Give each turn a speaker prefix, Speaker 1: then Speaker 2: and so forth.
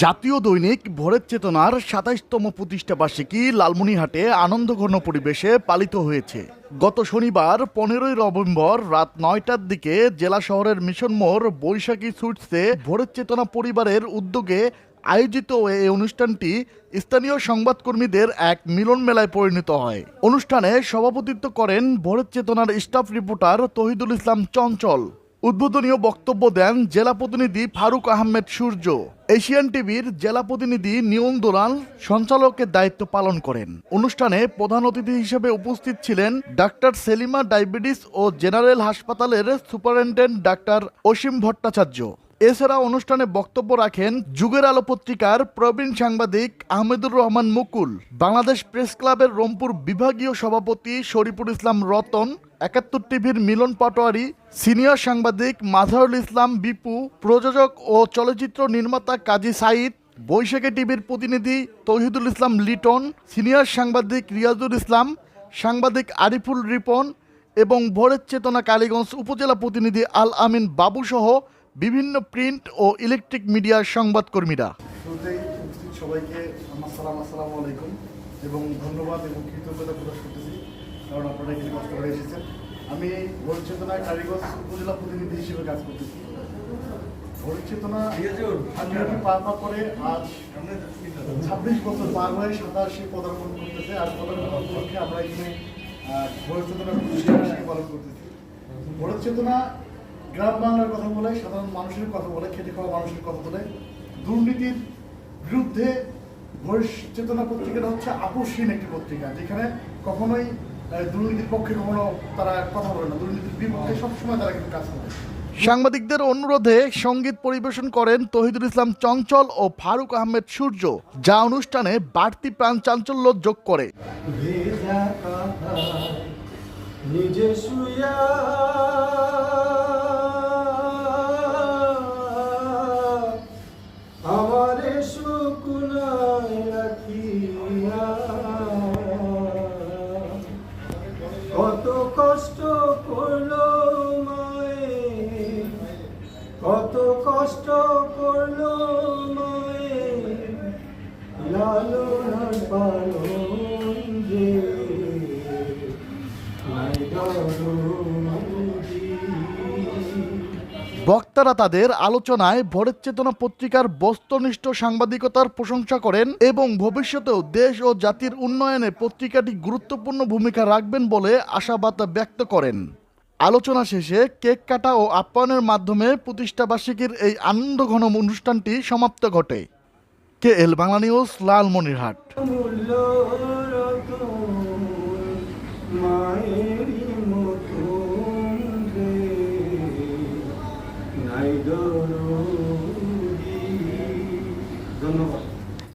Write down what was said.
Speaker 1: জাতীয় দৈনিক ভোরের চেতনার সাতাইশতম প্রতিষ্ঠা বার্ষিকী লালমনিহাটে আনন্দঘন পরিবেশে পালিত হয়েছে। গত শনিবার পনেরোই নভেম্বর রাত নয়টার দিকে জেলা শহরের মিশন মোড় বৈশাখী সুইটসে ভোরের চেতনা পরিবারের উদ্যোগে আয়োজিত এই অনুষ্ঠানটি স্থানীয় সংবাদকর্মীদের এক মিলন মেলায় পরিণত হয়। অনুষ্ঠানে সভাপতিত্ব করেন ভোরের চেতনার স্টাফ রিপোর্টার তহিদুল ইসলাম চঞ্চল। উদ্বোধনীয় বক্তব্য দেন জেলা প্রতিনিধি ফারুক আহমেদ সূর্য। এশিয়ান টিভির জেলা প্রতিনিধি নিয়ন দোলাল সঞ্চালকের দায়িত্ব পালন করেন। অনুষ্ঠানে প্রধান অতিথি হিসেবে উপস্থিত ছিলেন ডাক্তার সেলিমা ডায়াবেটিস ও জেনারেল হাসপাতালের সুপারিনটেন্ডেন্ট ডাক্তার অসীম ভট্টাচার্য। এছাড়া অনুষ্ঠানে বক্তব্য রাখেন যুগের আলো পত্রিকার প্রবীণ সাংবাদিক আহমেদুর রহমান মুকুল, বাংলাদেশ প্রেস ক্লাবের রংপুর বিভাগীয় সভাপতি শরীফুল ইসলাম রতন একাত্তর টিভির মিলন পাটোয়ারি, সিনিয়র সাংবাদিক মাজারুল ইসলাম বিপু, প্রযোজক ও চলচ্চিত্র নির্মাতা কাজী সাইদ, বৈশাখী টিভির প্রতিনিধি তৌহিদুল ইসলাম লিটন, সিনিয়র সাংবাদিক রিয়াজুল ইসলাম, সাংবাদিক আরিফুল রিপন এবং ভোরের চেতনা কালীগঞ্জ উপজেলা প্রতিনিধি আল আমিন বাবুসহ বিভিন্ন প্রিন্ট ও ইলেকট্রিক মিডিয়ার সংবাদকর্মীরা।
Speaker 2: সবাইকে আমার সালাম আলাইকুম এবং ধন্যবাদ এবং কৃতজ্ঞতা প্রকাশ করতেছি। কারণ আপনারা এখানে কষ্ট করে এসেছেন। আমি ভোর চেতনায় কারিগঞ্জ উপজেলা প্রতিনিধি হিসেবে কাজ করতেছি। ভোর চেতনা আগ্রাটি পার পা করে আজ ছাব্বিশ বছর পার হয়ে সাতাশি পদার্পণ করতেছে আর পদার্পণ উপলক্ষে আমরা এখানে চেতনার প্রতিষ্ঠা পালন করতেছি। ভোর চেতনা গ্রাম বাংলার কথা বলে, সাধারণ মানুষের কথা বলে, খেটে খাওয়া মানুষের কথা বলে। দুর্নীতির বিরুদ্ধে ভবিষ চেতনা পত্রিকাটা হচ্ছে আপোষহীন একটি পত্রিকা, যেখানে কখনোই দুর্নীতির পক্ষে কখনো তারা কথা বলে না। দুর্নীতির বিপক্ষে সবসময় তারা কিন্তু কাজ করে।
Speaker 1: সাংবাদিকদের অনুরোধে সংগীত পরিবেশন করেন তহিদুল ইসলাম চঞ্চল ও ফারুক আহমেদ সূর্য যা অনুষ্ঠানে বাড়তি প্রাণ চাঞ্চল্য যোগ করে।
Speaker 3: আমারে শুকুনায় রাখিয়া কষ্ট করল মায়ে কত কষ্ট করল মায়ে লালন পালন
Speaker 1: বক্তারা তাদের আলোচনায় ভোরের চেতনা পত্রিকার বস্তুনিষ্ঠ সাংবাদিকতার প্রশংসা করেন এবং ভবিষ্যতেও দেশ ও জাতির উন্নয়নে পত্রিকাটি গুরুত্বপূর্ণ ভূমিকা রাখবেন বলে আশাবাদ ব্যক্ত করেন। আলোচনা শেষে কেক কাটা ও আপ্যায়নের মাধ্যমে প্রতিষ্ঠাবার্ষিকীর এই আনন্দঘন অনুষ্ঠানটি সমাপ্ত ঘটে। K L Bangla news, Lalmonirhat.
Speaker 3: নাই দরদি। ধন্যবাদ